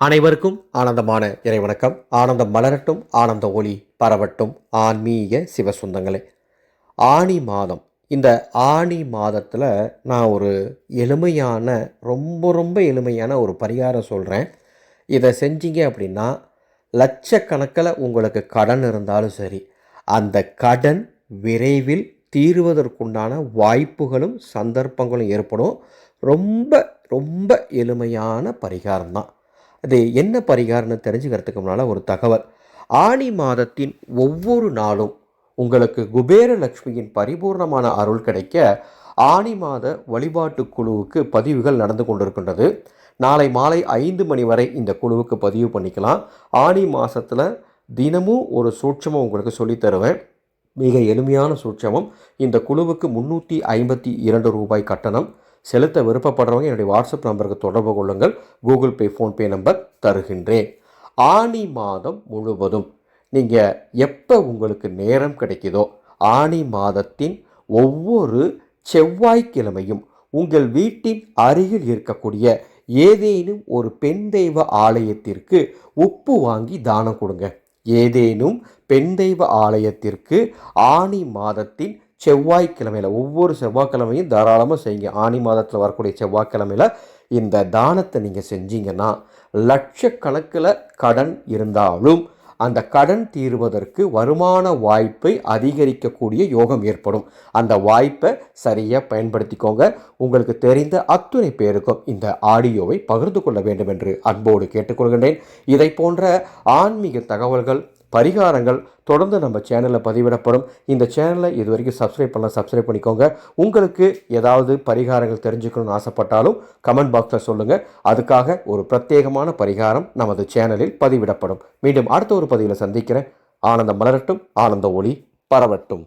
அனைவருக்கும் ஆனந்தமான இறைவணக்கம். ஆனந்தம் மலரட்டும் ஆனந்த ஒளி பரவட்டும். ஆன்மீக சிவசுந்தங்களே. ஆனி மாதம். இந்த ஆனி மாதத்தில் நான் ஒரு எளிமையான ரொம்ப ரொம்ப எளிமையான ஒரு பரிகாரம் சொல்கிறேன் இதை செஞ்சீங்க அப்படின்னா லட்சக்கணக்கில் உங்களுக்கு கடன் இருந்தாலும் சரி அந்த கடன் விரைவில் தீருவதற்குண்டான வாய்ப்புகளும் சந்தர்ப்பங்களும் ஏற்படும். ரொம்ப ரொம்ப எளிமையான பரிகாரம் தான் அது என்ன பரிகாரம்னு தெரிஞ்சுக்கிறதுக்கு முன்னால் ஒரு தகவல். ஆனி மாதத்தின் ஒவ்வொரு நாளும் உங்களுக்கு குபேர லக்ஷ்மியின் பரிபூர்ணமான அருள் கிடைக்க ஆனி மாத வழிபாட்டு குழுவுக்கு பதிவுகள் நடந்து கொண்டிருக்கின்றது. நாளை மாலை ஐந்து மணி வரை இந்த குழுவுக்கு பதிவு பண்ணிக்கலாம். ஆனி மாதத்தில் தினமும் ஒரு சூட்சமம் உங்களுக்கு சொல்லித்தருவேன் மிக எளிமையான சூட்சமம். இந்த குழுவுக்கு முந்நூற்றி ஐம்பத்தி இரண்டு ரூபாய் கட்டணம். செலுத்த விருப்பப்படுறவங்க என்னுடைய வாட்ஸ்அப் நம்பருக்கு தொடர்பு கொள்ளுங்கள். கூகுள் பே ஃபோன்பே நம்பர் தருகின்றேன். ஆனி மாதம் முழுவதும் நீங்கள் எப்போ உங்களுக்கு நேரம் கிடைக்குதோ ஆனி மாதத்தின் ஒவ்வொரு செவ்வாய்க்கிழமையும் உங்கள் வீட்டின் அருகில் இருக்கக்கூடிய ஏதேனும் ஒரு பெண் தெய்வ ஆலயத்திற்கு உப்பு வாங்கி தானம் கொடுங்க. ஏதேனும் பெண் தெய்வ ஆலயத்திற்கு ஆனி மாதத்தின் செவ்வாய்க்கிழமையில் ஒவ்வொரு செவ்வாய்க்கிழமையும் தாராளமாக செய்யுங்க. ஆனி மாதத்தில் வரக்கூடிய செவ்வாய்க்கிழமையில் இந்த தானத்தை நீங்கள் செஞ்சீங்கன்னா லட்சக்கணக்கில் கடன் இருந்தாலும் அந்த கடன் தீர்வதற்கு வருமான வாய்ப்பை அதிகரிக்கக்கூடிய யோகம் ஏற்படும். அந்த வாய்ப்பை சரியாக பயன்படுத்திக்கோங்க. உங்களுக்கு தெரிந்த அத்துணை பேருக்கும் இந்த ஆடியோவை பகிர்ந்து கொள்ள வேண்டும் என்று அன்போடு கேட்டுக்கொள்கின்றேன். இதை போன்ற ஆன்மீக தகவல்கள் பரிகாரங்கள் தொடர்ந்து நம்ம சேனலில் பதிவிடப்படும். இந்த சேனலை இது வரைக்கும் சப்ஸ்கிரைப் பண்ணலாம் சப்ஸ்கிரைப் பண்ணிக்கோங்க. உங்களுக்கு ஏதாவது பரிகாரங்கள் தெரிஞ்சுக்கணும்னு ஆசைப்பட்டாலும் கமெண்ட் பாக்ஸில் சொல்லுங்கள் அதுக்காக ஒரு பிரத்யேகமான பரிகாரம் நமது சேனலில் பதிவிடப்படும். மீண்டும் அடுத்த ஒரு பதிவில் சந்திக்கிறேன். ஆனந்தம் மலரட்டும் ஆனந்த ஒளி பரவட்டும்.